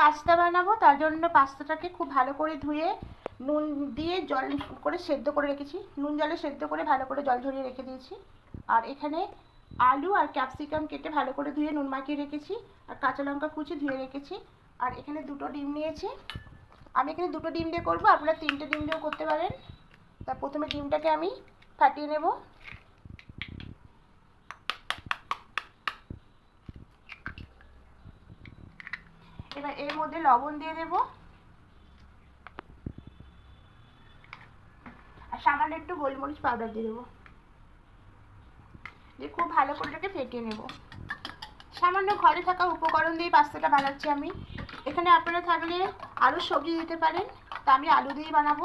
Pasta বানাবো, তার জন্য পাস্তাটাকে খুব ভালো করে ধুয়ে নুন দিয়ে জল করে সেদ্ধ করে রেখেছি। নুন জলে সেদ্ধ করে ভালো করে জল ঝরিয়ে রেখে দিয়েছি। আর এখানে আলু আর ক্যাপসিকাম কেটে ভালো করে ধুয়ে নুন মাখিয়ে রেখেছি আর কাঁচা লঙ্কা কুচি ধুয়ে রেখেছি। আর এখানে দুটো ডিম নিয়েছি। আমি এখানে দুটো ডিম দিয়ে করব, আপনারা তিনটে ডিম দিয়েও করতে পারেন। তা প্রথমে ডিমটাকে আমি ফাটিয়ে নেব। এবার এর মধ্যে লবণ দিয়ে দেব। আর সামান্য একটু গোলমরিচ পাউডার দিয়ে দেবো। দিয়ে খুব ভালো করে এটাকে ফেটিয়ে নেব। সামান্য ঘরে থাকা উপকরণ দিয়ে পাস্তাটা বানাচ্ছি আমি। এখানে আপনারা থাকলে আরও সবজি দিতে পারেন। তা আমি আলু দিয়েই বানাবো।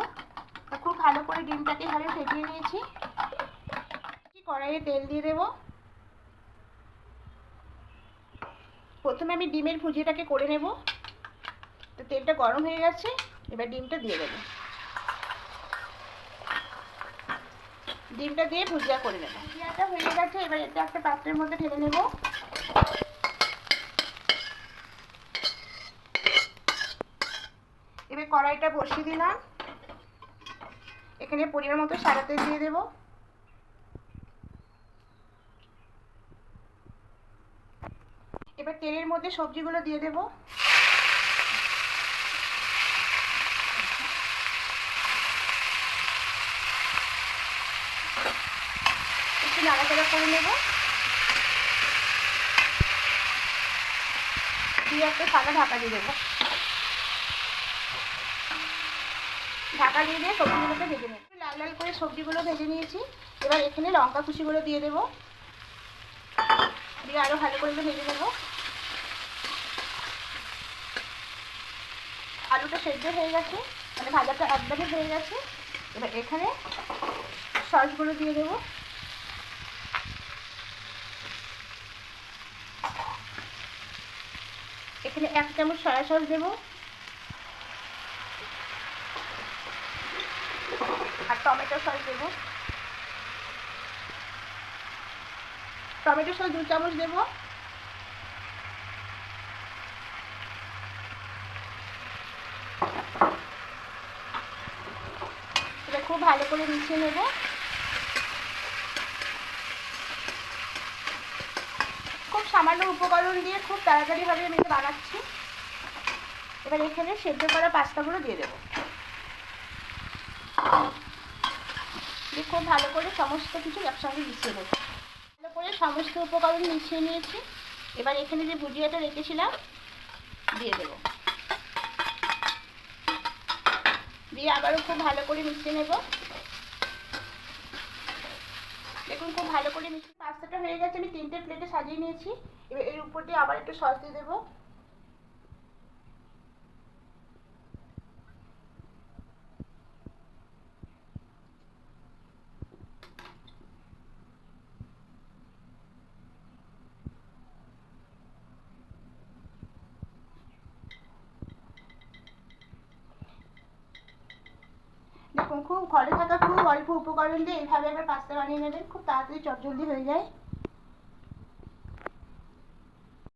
খুব ভালো করে ডিমটাকে এভাবে ফেটিয়ে নিয়েছি। কড়াইয়ে তেল দিয়ে দেবো। প্রথমে আমি ডিমের ভুজিয়াটাকে করে নেব। তো তেলটা গরম হয়ে গেছে, এবার ডিমটা দিয়ে দেবো। ডিমটা দিয়ে ভুজিয়া করে নেব। ভুজিয়াটা হয়ে গেছে, এবার এটা একটা পাত্রের মধ্যে ঢেলে নেব। এবার কড়াইটা বসিয়ে দিলাম। এখানে পরিমাণ মতো সাদা তেল দিয়ে দেবো। এবার তেলের মধ্যে সবজিগুলো দিয়ে দেবো। একটু নাড়াচাড়া করে নেব। দিয়ে একটা সাদা ঢাকা দিয়ে দেবো। ঢাকা দিয়ে দিয়ে সবজিগুলোকে ভেজে নেব। লাল লাল করে সবজিগুলো ভেজে নিয়েছি। এবার এখানে লঙ্কা কুচিগুলো দিয়ে দেবো। দিয়ে আরও ভালো করে ভেজে নেব। আলুটা সেদ্ধ হয়ে গেছে মানে ভাজাটা একদমই হয়ে গেছে। এবার এখানে সসগুলো দিয়ে দেবো। এখানে এক চামচ সয়া সস দেবো। আর টমেটো সস দেবো। টমেটো সস দু চামচ দেবো। খুব ভালো করে মিশিয়ে নেব। খুব সামান্য উপকরণ দিয়ে খুব তাড়াতাড়িভাবে আমি এটা বানাচ্ছি। এবার এখানে সেদ্ধ করা পাস্তাগুলো দিয়ে দেবো। দিয়ে খুব ভালো করে সমস্ত কিছু একসঙ্গে মিশিয়ে নেব। ভালো করে সমস্ত উপকরণ মিশিয়ে নিয়েছি। এবার এখানে যে ভুজিয়াটা রেখেছিলাম, দিয়ে দেবো। দিয়ে আবারও খুব ভালো করে মিশিয়ে নেব। দেখুন, খুব ভালো করে মিশিয়ে পাস্তাটা হয়ে গেছে, আমি তিনটে প্লেটে সাজিয়ে নিয়েছি। এবার এর উপর দিয়ে আবার একটু সস দিয়ে দেবো দেখুন খুব, ঘরে থাকা খুব অল্প উপকরণ দিয়ে এইভাবে একবার পাস্তা বানিয়ে নেবেন। খুব তাড়াতাড়ি চটজলদি হয়ে যায়।